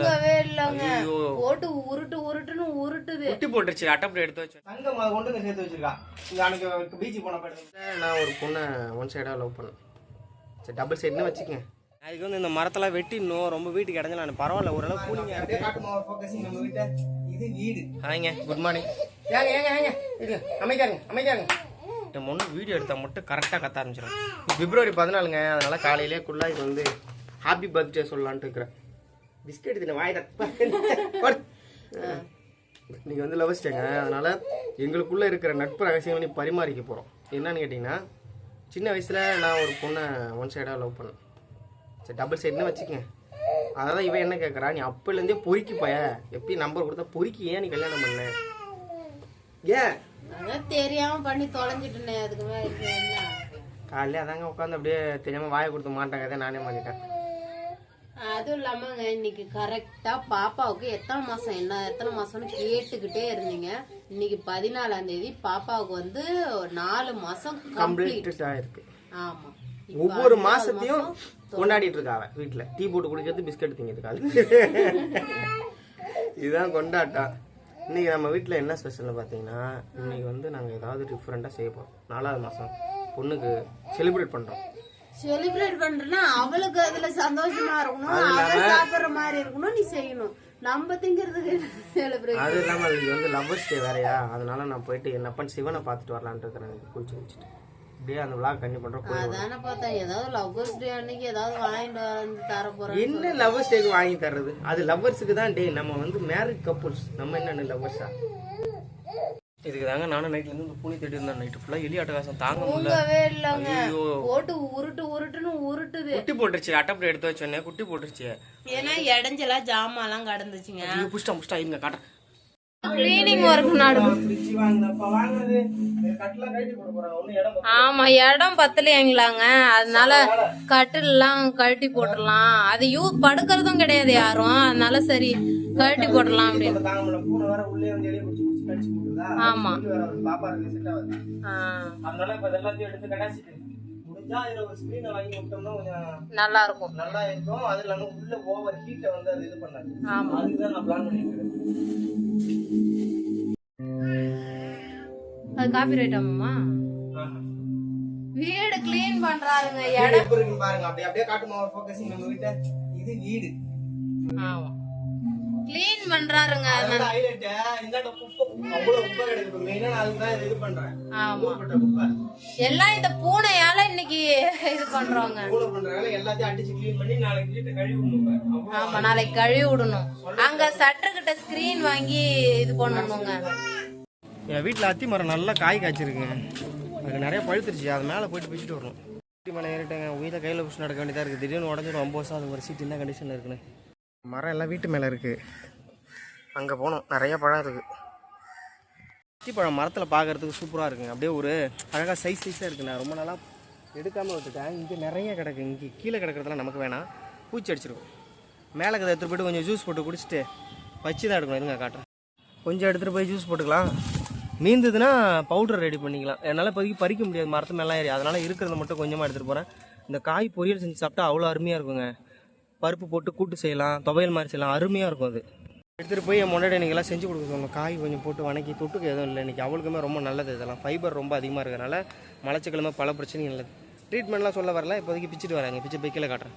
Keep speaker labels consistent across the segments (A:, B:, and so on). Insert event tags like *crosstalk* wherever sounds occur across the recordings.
A: தூங்கவே இல்லங்க. போட்டு உருட்டு உருட்டுன்னு உருட்டுது.
B: குட்டி போட்டுருச்சு அட்டப்படி எடுத்து வச்சு.
C: தங்கம் அதை கொண்டு வந்து சேர்த்து வச்சிருக்கா. அன்னைக்கு பீச் போன
B: நான் ஒரு பொண்ணை ஒன் சைடாக லவ் பண்ணேன். சரி டபுள் சைடுன்னு வச்சுக்கங்க. அதுக்கு வந்து இந்த மரத்தெல்லாம் வெட்டிடணும். ரொம்ப வீட்டுக்கு இடைஞ்சல நான் பரவாயில்ல ஓரளவு கூலிங்க
C: நம்ம இது வீடு.
B: ஹாய்ங்க குட் மார்னிங்
C: ஏங்க ஏங்க ஏங்க. இது அமைக்காருங்க அமைக்காருங்க
B: என் பொண்ணு வீடியோ எடுத்தால் மட்டும் கரெக்டாக கத்த ஆரம்பிச்சிடும் பிப்ரவரி பதினாலுங்க அதனால காலையிலே குள்ளா இது வந்து ஹாப்பி பர்த்டே சொல்லலான்ட்டு இருக்கிறேன். பிஸ்கெட் தின வாய் இன்னைக்கு வந்து லவ் டேங்க அதனால எங்களுக்குள்ள இருக்கிற நட்பு ரகசியங்களை நீ பரிமாறிக்க போகிறோம் என்னன்னு கேட்டிங்கன்னா சின்ன வயசில் நான் ஒரு பொண்ணை ஒன் சைடாக லவ் பண்ணேன். சரி டபுள் சைடுன்னு வச்சுக்கங்க. அதான் இவன் என்ன கேட்குறா நீ அப்போலேருந்தே பொறுக்கி போய. எப்பயும் நம்பர் கொடுத்தா பொறுக்கி ஏன் நீ கல்யாணம் பண்ண? ஏன்?
A: தெரியாம பண்ணி தொலைஞ்சிட்டேனே அதுக்கு மேல இப்ப என்ன?
B: காலையில அதாங்க உட்காந்து அப்படியே தெரியாம வாயை கொடுத்து மாட்டாங்க நானே மாட்டிட்டேன்
A: அதுவும் இல்லாமங்க இன்னைக்கு கரெக்டா பாப்பாவுக்கு எத்தனை மாசம் என்ன எத்தனை மாசம்னு கேட்டுக்கிட்டே இருந்தீங்க. இன்னைக்கு பதினாலாம் தேதி பாப்பாவுக்கு வந்து ஒரு நாலு மாசம் கம்ப்ளீட்
B: ஆயிருக்கு.
A: ஆமா.
B: ஒவ்வொரு மாசத்தையும் கொண்டாடிட்டு இருக்கா அவ வீட்டுல டீ போட்டு குடிக்கிறது பிஸ்கட் திங்கிறதுக்கு அது *laughs* இதுதான் கொண்டாட்டம். இன்னைக்கு நம்ம வீட்டில் என்ன ஸ்பெஷல்னு பார்த்தீங்கன்னா இன்னைக்கு வந்து நாங்கள் ஏதாவது டிஃப்ரெண்ட்டாக செய்ய போகிறோம் நாலாவது மாதம் பொண்ணுக்கு செலிப்ரேட் பண்ணுறோம்
A: செலிப்ரேட் பண்றேன்னா அவளுக்கு அதுல சந்தோஷமா இருக்கணும் அவ சாப்பிடுற மாதிரி இருக்கணும் நீ செய்யணும். நம்ம திங்கிறதுக்கு
B: அது இல்லாமல் இது வந்து லவ்வர்ஸ் டே வேறையா? அதனால நான் போயிட்டு என் அப்பன் சிவனை பார்த்துட்டு வரலான்ட்டு இருக்கிறேன். குளிச்சு குளிச்சுட்டு அந்த விழா பண்ணுறோம் போய்
A: அதானே பார்த்தேன். ஏதாவது லவ்வர்ஸ் டே அன்னைக்கு ஏதாவது வாங்கிட்டு வந்து தர போறேன்
B: என்ன லவ்வர்ஸ் டேக்கு வாங்கி தர்றது? அது லவ்வர்ஸுக்கு தான் டே நம்ம வந்து மேரிட் கப்புள்ஸ் நம்ம என்ன லவ்வர்ஸா இதுக்கு தாங்க நானும் நைட்ல இருந்து இந்த புனி தேடி இருந்தேன். நைட்டு ஃபுல்லா எலி அட்டகாசம் தாங்க முடியல.
A: தூங்கவே இல்லங்க. போட்டு உருட்டு உருட்டுன்னு உருட்டுது.
B: குட்டி போட்டுருச்சு. அட்டப்படி எடுத்து வச்சோன்னே குட்டி போட்டுருச்சு.
A: ஏன்னா இடைஞ்சலா ஜாமான்லாம் கடந்துச்சுங்க.
B: புஷ்டா புஷ்டா இருங்க காட்டுறேன்.
A: கிளீனிங் ஒர்க்
C: பத்தல.
A: ஆமா இடம் பத்தலையாங்களாங்க. அதனால கட்டில்லாம் கழட்டி போட்டுடலாம். அது யூ படுக்கிறதும் கிடையாது யாரும். அதனால சரி கழட்டி போடலாம் அப்படின்னு. ஆமா. நல்லா இருக்கும்
C: நல்லா இருக்கும். அது இல்லாம உள்ள ஓவர் ஹீட்டை வந்து அது இது பண்ணாது.
A: ஆமா.
C: அதுக்கு தான் நான் பிளான் பண்ணிருக்கேன்
A: அது காப்பி ரைட் ஆமாமா வீடு கிளீன் பண்றாருங்க இடம்.
C: பாருங்க. அப்படியே அப்படியே காட்டுமா ஃபோக்கஸிங் நம்ம வீட்டை? இது வீடு.
A: ஆமா. கிளீன் பண்றாருங்க.
C: அதனால ஹைலைட் இந்தாண்ட குப்பை அவ்வளவு குப்பை கிடைக்குது மெயினா நான் அதுக்கு தான் இது பண்றேன்
A: ஆமா.
C: ஊர்பட்ட குப்பை.
A: எல்லாம் இந்த பூனையால இன்னைக்கு இது பண்றோங்க.
C: மூளை *laughs* பண்றதுனால எல்லாத்தையும் அடிச்சு க்ளீன் பண்ணி நாளைக்கு வீட்டை கழுவி விடணும்
A: ஆமா நாளைக்கு கழுவி விடணும். அங்க சட்டர் கிட்ட ஸ்கிரீன் வாங்கி இது பண்ணணுங்க.
B: என் வீட்டில் அத்தி மரம் நல்லா காய் காய்ச்சிருக்குங்க. அதுக்கு நிறைய பழுத்துருச்சு. அது மேலே போயிட்டு பிடிச்சிட்டு வரணும். அத்தி மரம் ஏறிட்டேங்க. உயிரை கையில் பிடிச்சி நடக்க வேண்டியதாக இருக்குது திடீர்னு உடஞ்சிடும் ரொம்ப வருஷம் அது ஒரு சீட் என்ன கண்டிஷனில் இருக்குன்னு. மரம் எல்லாம் வீட்டு மேலே இருக்குது அங்கே போனோம். நிறைய பழம் இருக்குது அத்தி பழம் மரத்தில் பார்க்கறதுக்கு சூப்பராக இருக்குங்க அப்படியே ஒரு அழகாக சைஸ் சைஸாக இருக்குது நான் ரொம்ப நாளாக எடுக்காமல் விட்டுட்டேன். இங்கே நிறைய கிடக்கு. இங்கே கீழே கிடக்கிறதுலாம் நமக்கு வேணாம். பூச்சி அடிச்சிருக்கும். மேலே கதை எடுத்துகிட்டு போயிட்டு கொஞ்சம் ஜூஸ் போட்டு குடிச்சிட்டு வச்சு தான் எடுக்கணும். இருங்க காட்டுறேன். கொஞ்சம் எடுத்துகிட்டு போய் ஜூஸ் போட்டுக்கலாம். மீந்ததுன்னா பவுடர் ரெடி பண்ணிக்கலாம். என்னால் இப்போதைக்கு பறிக்க முடியாது. மரத்து மேலாம் ஏறி. அதனால் இருக்கிறத மட்டும் கொஞ்சமாக எடுத்துகிட்டு போகிறேன் இந்த காய் பொரியல் செஞ்சு சாப்பிட்டா அவ்வளோ அருமையாக இருக்குங்க. பருப்பு போட்டு கூட்டு செய்யலாம் துவையல் மாதிரி செய்யலாம். அருமையாக இருக்கும் அது. எடுத்துகிட்டு போய் என் முன்னாடி செஞ்சு கொடுக்க சொல்லணும் காய் கொஞ்சம் போட்டு வணக்கி தொட்டுக்கு எதுவும் இல்லை. இன்றைக்கி அவளுக்குமே ரொம்ப நல்லது இதெல்லாம். ஃபைபர் ரொம்ப அதிகமாக இருக்கிறனால மலச்சிக்கிழமை பல பிரச்சனையும் நல்லது ட்ரீட்மெண்ட்லாம் சொல்ல வரல. இப்போதைக்கு பிச்சுட்டு வராங்க பிச்சு போய் கீழே காட்டுறேன்.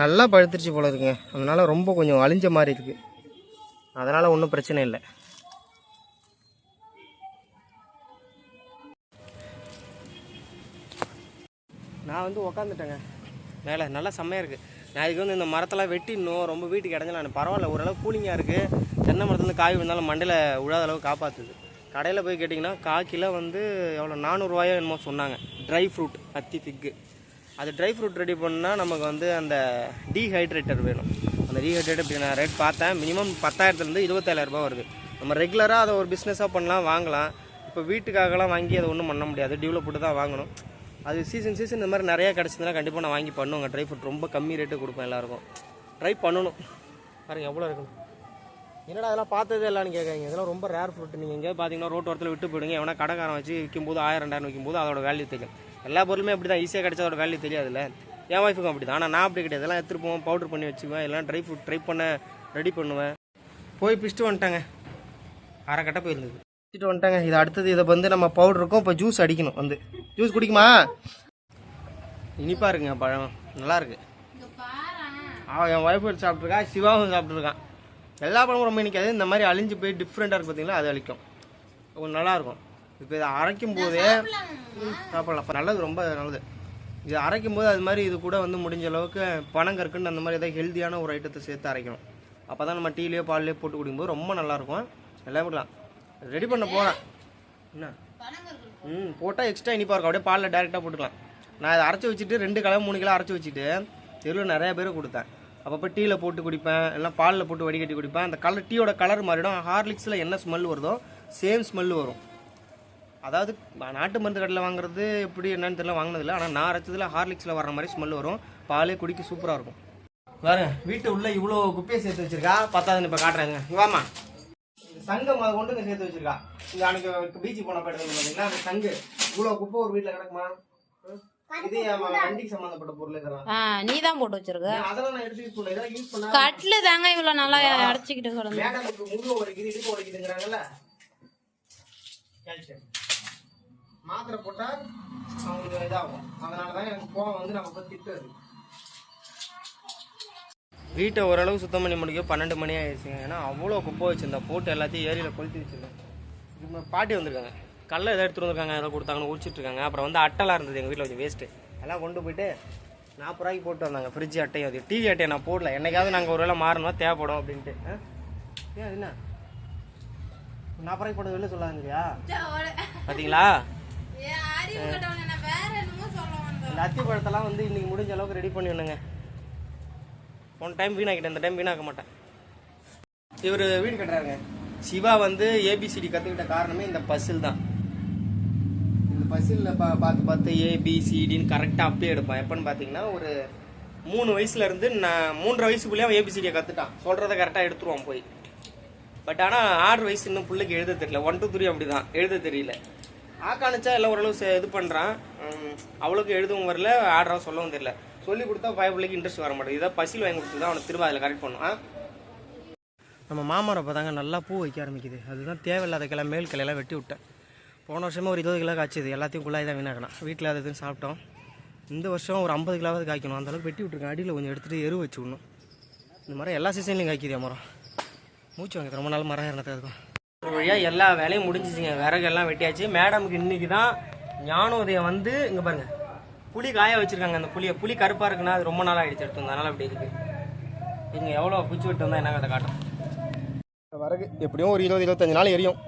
B: நல்லா பழுத்துருச்சு போல இருக்குங்க. அதனால் ரொம்ப கொஞ்சம் அழிஞ்ச மாதிரி இருக்குது அதனால் ஒன்றும் பிரச்சனை இல்லை. நான் வந்து உக்காந்துட்டேங்க. மேலே நல்லா செம்மையாக இருக்குது நான் இதுக்கு வந்து இந்த மரத்தெல்லாம் வெட்டிடணும் ரொம்ப வீட்டுக்கு இடைஞ்சலாம் பரவாயில்ல ஓரளவு கூலிங்காக இருக்குது தென்னை மரத்துலேருந்து காய் விழுந்தாலும் மண்டையில் விழாத அளவு காப்பாற்றுது கடையில் போய் கேட்டிங்கன்னா கால் கிலோ வந்து எவ்வளோ நானூறுரூவாயோ என்னமோ சொன்னாங்க. ட்ரை ஃப்ரூட் அத்தி ஃபிக்கு அது ட்ரை ஃப்ரூட் ரெடி பண்ணால் நமக்கு வந்து அந்த டீஹைட்ரேட்டர் வேணும். அந்த டீஹைட்ரேட்டர் இப்படி நான் ரேட் பார்த்தேன். மினிமம் பத்தாயிரத்துலேருந்து இருபத்தாயிரரூபா வருது. நம்ம ரெகுலராக அதை ஒரு பிஸ்னஸாக பண்ணலாம் வாங்கலாம். இப்போ வீட்டுக்காகலாம் வாங்கி அதை ஒன்றும் பண்ண முடியாது. டியூவில் போட்டு தான் வாங்கணும். அது சீசன் சீசன் இந்த மாதிரி நிறையா கிடச்சிதுன்னா கண்டிப்பாக நான் வாங்கி பண்ணுவேங்க. ட்ரை ஃப்ரூட் ரொம்ப கம்மி ரேட்டு கொடுப்பேன் எல்லாருக்கும். ட்ரை பண்ணணும். பாருங்க எவ்வளோ இருக்கணும் என்னடா அதெல்லாம் பார்த்ததே இல்லைன்னு கேட்குறீங்க இதெல்லாம் ரொம்ப ரேர் ஃப்ரூட் நீங்கள் எங்கேயாவது பார்த்தீங்கன்னா ரோட்டு ஓரத்தில் விட்டு போயிடுங்க. எவனா கடைக்காரன் வச்சு விற்கும் போது ஆயிரம் ரெண்டாயிரம் விற்கும் போது அதோட வேல்யூ தெரியும். எல்லா பொருளுமே அப்படி தான் ஈஸியாக கிடச்சா அதோட வேல்யூ தெரியாதுல்ல. என் ஒய்ஃபுக்கும் அப்படி தான் ஆனால் நான் அப்படி கிடையாது. எல்லாம் எடுத்துகிட்டு போவேன் பவுடர் பண்ணி வச்சுக்குவேன். எல்லாம் ட்ரை ஃப்ரூட் ட்ரை பண்ண ரெடி பண்ணுவேன். போய் பிச்சுட்டு வந்துட்டாங்க. அரை கட்டை போயிருந்தது. பிச்சுட்டு வந்துட்டாங்க. இது அடுத்தது இதை வந்து நம்ம பவுடருக்கும் இப்போ ஜூஸ் அடிக்கணும் வந்து. ஜூஸ் குடிக்குமா? இனிப்பா இருக்குங்க பழம். நல்லா இருக்கு அவன் என் ஒய்ஃப் எடுத்து சாப்பிட்ருக்கா சிவாவும் சாப்பிட்ருக்கான் எல்லா பழமும் ரொம்ப இனிக்காது. இந்த மாதிரி அழிஞ்சு போய் டிஃப்ரெண்ட்டாக இருக்கு பார்த்தீங்களா அது அழிக்கும். கொஞ்சம் நல்லா இருக்கும் இப்போ இதை அரைக்கும் போதே சாப்பிடலாம்? நல்லது ரொம்ப நல்லது. இது அரைக்கும் போது அது மாதிரி இது கூட வந்து முடிஞ்ச அளவுக்கு பனங்கற்கண்டு அந்த மாதிரி ஏதாவது ஹெல்த்தியான ஒரு ஐட்டத்தை சேர்த்து அரைக்கணும். அப்போ தான் நம்ம டீலேயோ பால்லையோ போட்டு குடிக்கும்போது ரொம்ப நல்லாயிருக்கும் எல்லாம் பண்ணலாம் ரெடி பண்ண போகிறேன் என்ன? ம் போட்டால் எக்ஸ்ட்ரா இனிப்பாக இருக்கும். அப்படியே பாலில் டேரெக்டாக போட்டுக்கலாம். நான் அதை அரைச்சி வச்சுட்டு ரெண்டு கிலோ மூணு கிலோ அரைச்சி வச்சுட்டு தெருவில் நிறைய பேர் கொடுத்தேன். அப்பப்போ டீயில் போட்டு குடிப்பேன் இல்லை பாலில் போட்டு வடிகட்டி குடிப்பேன். அந்த கலர் டீயோட கலர் மாறிடும். ஹார்லிக்ஸில் என்ன ஸ்மெல் வருதோ சேம் ஸ்மெல் வரும். அதாவது நாட்டு மருந்து கடையில் வாங்குறது எப்படி என்னன்னு தெரியல வாங்கினதில்ல ஆனால் நான் அரைச்சதில் ஹார்லிக்ஸில் வர்ற மாதிரி ஸ்மெல் வரும். பாலே குடிக்க சூப்பராக இருக்கும். வேறு வீட்டு உள்ள இவ்வளோ குப்பையை சேர்த்து வச்சிருக்கா. பத்தாதுன்னு இப்போ காட்டுறாங்க. வாமா சங்கம் அதை கொண்டு சேர்த்து வச்சிருக்கா. இந்த அன்னைக்கு பீச்சு போன போயிட்டு பார்த்தீங்களா அந்த சங்கு? இவ்வளோ குப்பை ஒரு வீட்டில் கிடக்குமா?
A: நீ தான் போட்டு வச்சிருக்க. கட்லு தாங்க இவ்வளவு நல்லா அடைச்சிக்கிட்டு
B: கால்சியம். மாத்திரை போட்டா அவங்களுக்கு இதாகும். அதனால தான் எனக்கு கோவம் வந்து நம்ம பத்தி திட்டுறது. வீட்டை ஓரளவு சுத்தம் பண்ணி முடிக்க பன்னெண்டு மணி ஆயிடுச்சுங்க. ஏன்னா அவ்வளோ குப்பை வச்சிருந்தா போட்டு எல்லாத்தையும் ஏரியில் கொளுத்தி வச்சிருந்தேன். பாட்டி வந்திருக்காங்க. கல்லை எதாவது எடுத்துட்டு வந்திருக்காங்க ஏதோ கொடுத்தாங்கன்னு உடிச்சிட்டு இருக்காங்க. அப்புறம் வந்து அட்டைலாம் இருந்தது எங்கள் வீட்டில் கொஞ்சம் வேஸ்ட்டு எல்லாம் கொண்டு போயிட்டு நாற்பது ரூபாய்க்கு போட்டு வந்தாங்க. ஃப்ரிட்ஜ் அட்டையும் அது. டிவி அட்டையை நான் போடல. என்னைக்காவது நாங்கள் ஒரு வேளை மாறணும்? தேவைப்படும் அப்படின்ட்டு? ஏன் அது என்ன? நாற்பது ரூபாய்க்கு போட்டு வெளில சொல்லாங்க இல்லையா பார்த்தீங்களா இந்த அத்தி பழத்தெல்லாம் வந்து இன்னைக்கு முடிஞ்ச அளவுக்கு ரெடி பண்ணி விடுங்க. ஒன் டைம் வீணாக்கிட்டேன். இந்த டைம் வீணாக்க மாட்டேன். இவர் வீடு கட்டுறாருங்க. சிவா வந்து ஏபிசிடி கற்றுக்கிட்ட காரணமே இந்த பசில் தான். இந்த பசிலில் பா பார்த்து பார்த்து ஏபிசிடின்னு கரெக்டாக அப்படியே எடுப்பான். எப்போன்னு பார்த்தீங்கன்னா ஒரு மூணு வயசுலேருந்து நான் மூன்றரை வயசுக்குள்ளேயே அவன் ஏபிசிடியை கற்றுட்டான் சொல்கிறத கரெக்டாக எடுத்துருவான் போய். பட் ஆனால் ஆறு வயசு இன்னும் பிள்ளைக்கு எழுத தெரியல. ஒன் டூ த்ரீ அப்படி தான் எழுத தெரியல. ஆக்காணிச்சா எல்லாம் ஓரளவு செ- இது பண்ணுறான் அவளுக்கு எழுதவும் வரல ஆடுறான் சொல்லவும் தெரியல. சொல்லி கொடுத்தா பய பிள்ளைக்கு இன்ட்ரெஸ்ட் வர மாட்டேங்குது. இதை பசில் வாங்கி கொடுத்து தான் அவனை திரும்ப அதில் கரெக்ட் பண்ணுவான். நம்ம மாமரம் பார்த்தாங்க நல்லா பூ வைக்க ஆரம்பிக்குது. அதுதான் தேவையில்லாத கிளை மேல் கிளையெல்லாம் வெட்டி விட்டேன். போன வருஷமே ஒரு இருபது கிலோ காய்ச்சிது. எல்லாத்தையும் குள்ளாய் தான் வீணாக்கணும் வீட்டில் அது இதுன்னு சாப்பிட்டோம். இந்த வருஷம் ஒரு ஐம்பது கிலோவாவது காய்க்கணும். அந்த அளவுக்கு வெட்டி விட்ருக்கேன் அடியில் கொஞ்சம் எடுத்துகிட்டு எரு வச்சு விடணும். இந்த மரம் எல்லா சீசன்லையும் காய்க்குது மரம். மூச்சு வாங்க ரொம்ப நாள் மரம் இறந்தது இருக்கும் ஒரு வழியாக எல்லா வேலையும் முடிஞ்சிச்சுங்க. விறகு எல்லாம் வெட்டியாச்சு. மேடமுக்கு இன்னைக்கு தான் ஞானோதயம் வந்து இங்கே பாருங்கள் புளி காய வச்சுருக்காங்க அந்த புளியை. புளி கருப்பாக இருக்குன்னா அது ரொம்ப நாள் ஆகிடுச்சு எடுத்து அதனால் அப்படி இருக்குது இங்கே எவ்வளோ குச்சி விட்டு வந்தால் என்ன கதை காட்டும்? விறகு எப்படியும் ஒரு இருபது இருபத்தஞ்சு நாள் எரியும்.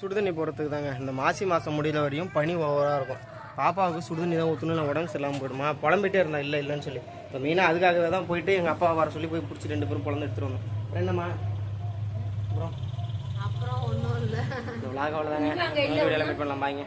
B: சுடுதண்ணி போடுறதுக்கு தாங்க. இந்த மாசி மாதம் முடியல வரையும் பனி ஓவராக இருக்கும். பாப்பாவுக்கு சுடுதண்ணி தான் ஊற்றணும் நான் உடம்பு சரியில்லாமல் போயிடுமா? புலம்பிட்டே இருந்தா இல்லை இல்லைன்னு சொல்லி. இப்போ மெயினாக அதுக்காகவே தான் போயிட்டு எங்கள் அப்பா வர சொல்லி போய் பிடிச்சி ரெண்டு பேரும் குழந்தை எடுத்துகிட்டு வந்தோம். அப்புறம் என்னம்மா? அப்புறம்?
A: அப்புறம் ஒன்றும் இல்லை.
B: இந்த விளாக் அவ்வளோதாங்க வீடியோவில் மீட் பண்ணலாம். பாய்ங்க.